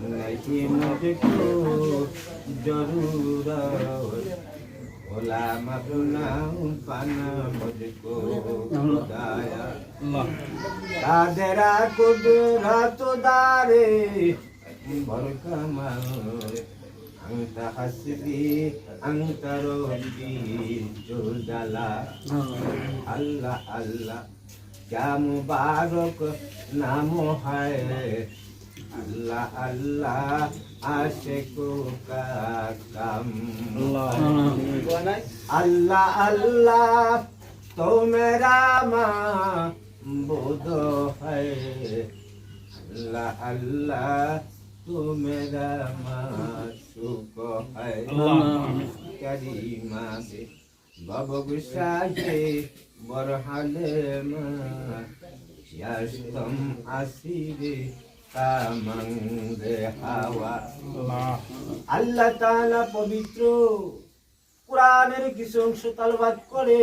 नहीं मुझको जरूर ओला मतना पाना मुझको दाया कादरा कुदरत दारे भरका मारे أنت حسبي أنت ربي جودلا الله الله क्या मुबारक नाम है আল্লাহ আল্লাহ আসে কাম আল্লাহ আল্লাহ তো মেরা মা বোধ হয়। আল্লাহ আল্লাহ তো মেরা মা সুখ হয়। করিমা বাবু সাহে বরহালে মা ইয়াস্তম আসিরে আল্লাহ তাআলা পবিত্র কোরআনের কিছু অংশ তালবাদ করে।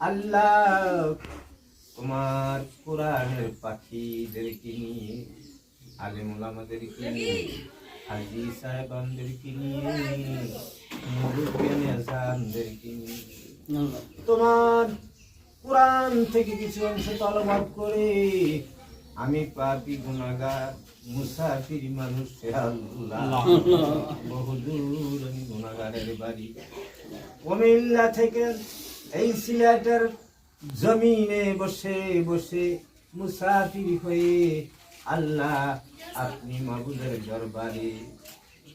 আল্লাহ তোমার কোরআনের পাখিদেরকে নিয়ে আলিমুল আমাদেরকে নিয়ে হাজি সাহেবানদেরকে নিয়ে নিয়ে। তোমার কোরআন থেকে কিছু অংশ তালবাদ করে। আমি পাপি গুনাগার মুসাফির মানুষ বহুদূর আমি গুনাগারের বাড়ি। কুমিল্লা থেকে এই সিলেটের জমিনে বসে বসে মুসাফির হয়ে আল্লাহ আপনি মাবুদের দরবারে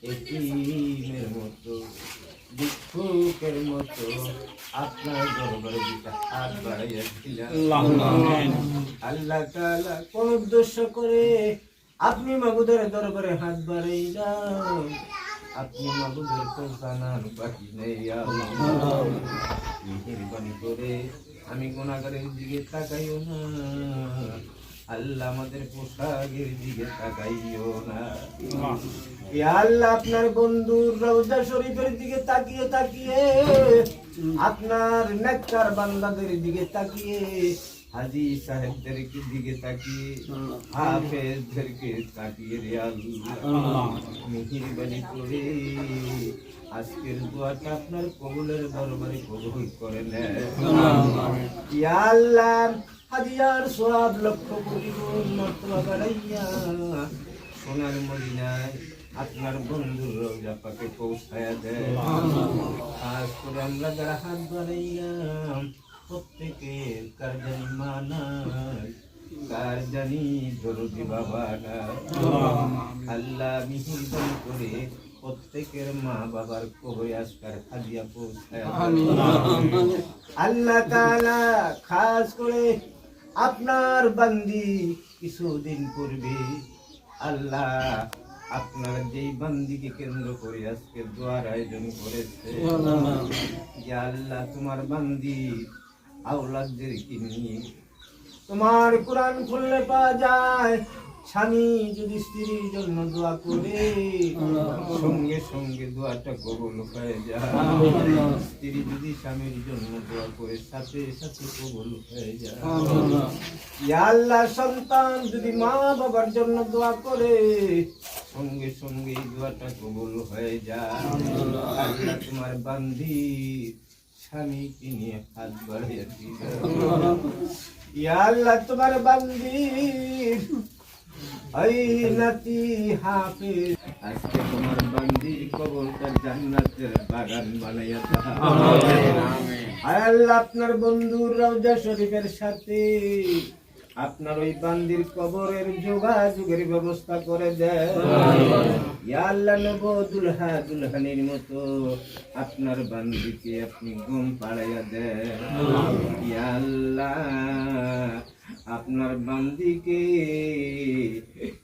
এতিমের মতো ভিক্ষুকের মতো আপনার দরবারে দুটা হাত বাড়াইয়াছিলাম। আল্লাহ তাআলা কোন উদ্দেশ্য করে আপনি মাবুদের দরবারে হাত বাড়াইলাম আপনি মাবুদের তো জানার বাকি নেই মেহেরবানি করে আমি গুণাগারের দিকে তাকাইও না। আল্লাহ আমাদের পোশাকের দিকে তাকাইও না। আল্লাহ আপনার বন্ধুর রওজা শরীফের দিকে তাকিয়ে তাকিয়ে। আপনার নেককার বান্দাদের দিকে তাকিয়ে। হাজি সাহেবদের দিকে তাকিয়ে। হাফেজদেরকে তাকিয়ে রে আল্লাহ। মেহেরবানি করে। আজকের দোয়াটা আপনার কবুলের দরবারে কবুল করে নেয় ইয়া আল্লাহ হাজিয়ার সব লক্ষ কোটি গুণ মর্তবা বাড়াইয়া। সোনার মদিনায় আপনার বন্ধুর রোজা পাকে পৌঁছায়া দেয়। আজ করে আমরা যারা হাত বাড়াইলাম প্রত্যেকের কার জানি মানায়। কার জানি দরদি বাবা না আল্লাহ মিহিরবানি করে প্রত্যেকের মা বাবার কবরে আজকার হাদিয়া পৌঁছায় আল্লাহ তাআলা খাস করে আপনার বান্দি কিছুদিন পূর্বে আল্লাহ আপনার যেই বান্দিকে কেন্দ্র করে আজকে দোয়ার আয়োজন করেছে। যে আল্লাহ তোমার বান্দি আওলাদদেরকে নিয়ে তোমার কোরআন খুললে পাওয়া যায় স্বামী যদি স্ত্রীর জন্য দোয়া করে সঙ্গে সঙ্গে দোয়াটা কবুল হয়ে যায়। স্ত্রী যদি স্বামীর জন্য দোয়া করে সাথে সাথে কবুল হয়ে যায়। আল্লাহ। সন্তান যদি মা বাবার জন্য দোয়া করে সঙ্গে সঙ্গে দোয়াটা কবুল হয়ে যায়। আল্লাহ। তোমার বান্দি স্বামীকে নিয়ে হাত বাড়িয়ে ইয়া আল্লাহ তোমার বান্দি হাফিজ। আজকে তোমার বান্দির কবরটা জান্নাতের বাগান বানাইয়া আল্লাহ আপনার বন্ধুর রওজা শরীফের সাথে। আপনার ওই বান্দির কবরের যোগাযোগের ব্যবস্থা করে দেয়। দুলহানির মতো আপনার বান্দিকে আপনি ঘুম পাড়াইয়া দেন। আল্লাহ, আপনার বান্দিকে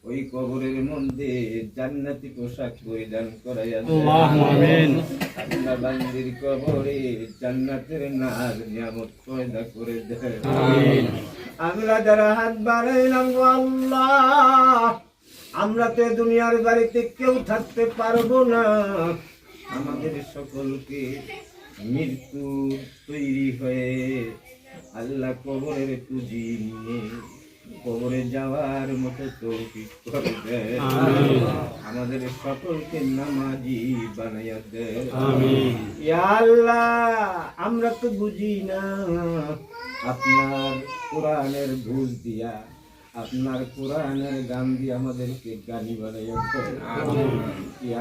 ওই কবরের মধ্যে জান্নাতি পোশাক পরিধান করাইয়া দেন। আপনার বান্দির কবরে জান্নাতের নাজ নিয়ামত পয়দা করে আমরা যারা হাত বাড়াইলাম আল্লাহ আমরা তো দুনিয়ার বাড়িতে কেউ থাকতে পারব না। আমাদের সকলকে মৃত্যু তৈরি হয়ে আল্লাহ কবরের পুঁজি নিয়ে কবরে যাওয়ার মতো তৌফিক করে আমাদের সকলকে নামাজি বানাইয়া আল্লাহ আমরা তো বুঝি না। আপনার কোরআনের ভুল দিয়া আপনার কোরআনের গান দিয়ে আমাদেরকে গানি বানাইয়া দেয়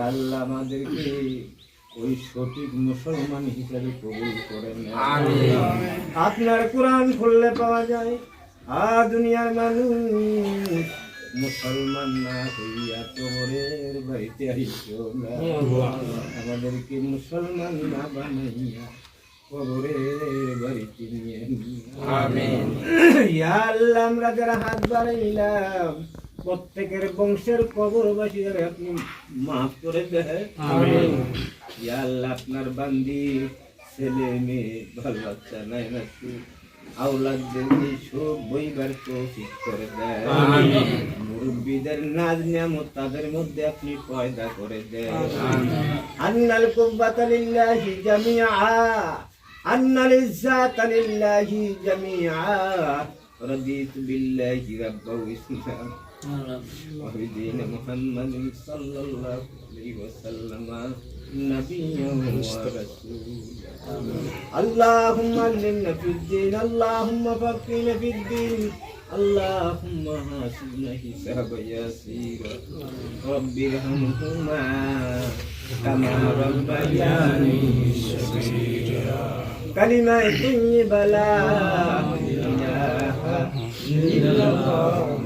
আল্লাহ আমাদেরকে ওই সঠিক মুসলমান হিসাবে কবুল করেন আপনার কোরআন খুললে পাওয়া যায়। দুনিয়ার মানুষ মুসলমান না হইয়া তোমরের বাড়িতে আইসো না। আমাদেরকে মুসলমান না বানাইয়া আমরা যারা হাত বাড়াইলাম প্রত্যেকের বংশের কবরবাসী যারা আপনি মাফ করে দেয় আল্লাহ আপনার বান্দি ছেলে মেয়ে ভালো বাচ্চা নাই? নাকি আওলাদদেরকে সব বইবার তৌফিক করে দেয় মুরব্বীদের নাজ নিয়ামত তাদের মধ্যে আপনি পয়দা করে দেন আন্নাল কুব্বাতা লিল্লাহি জামিআ আন্নাল ইজ্জাতা লিল্লাহি জামিআ رضيت بالله ربا وإسلام وبدين محمد صلى الله عليه وسلم نبيا ورسولا اللهم علمنا في الدين اللهم فقهنا في الدين. اللهم حاسبنا حسابا يسيرا رب ارحمهما كما ربياني صغيرا. كلمة طيبة لا إله إلا الله.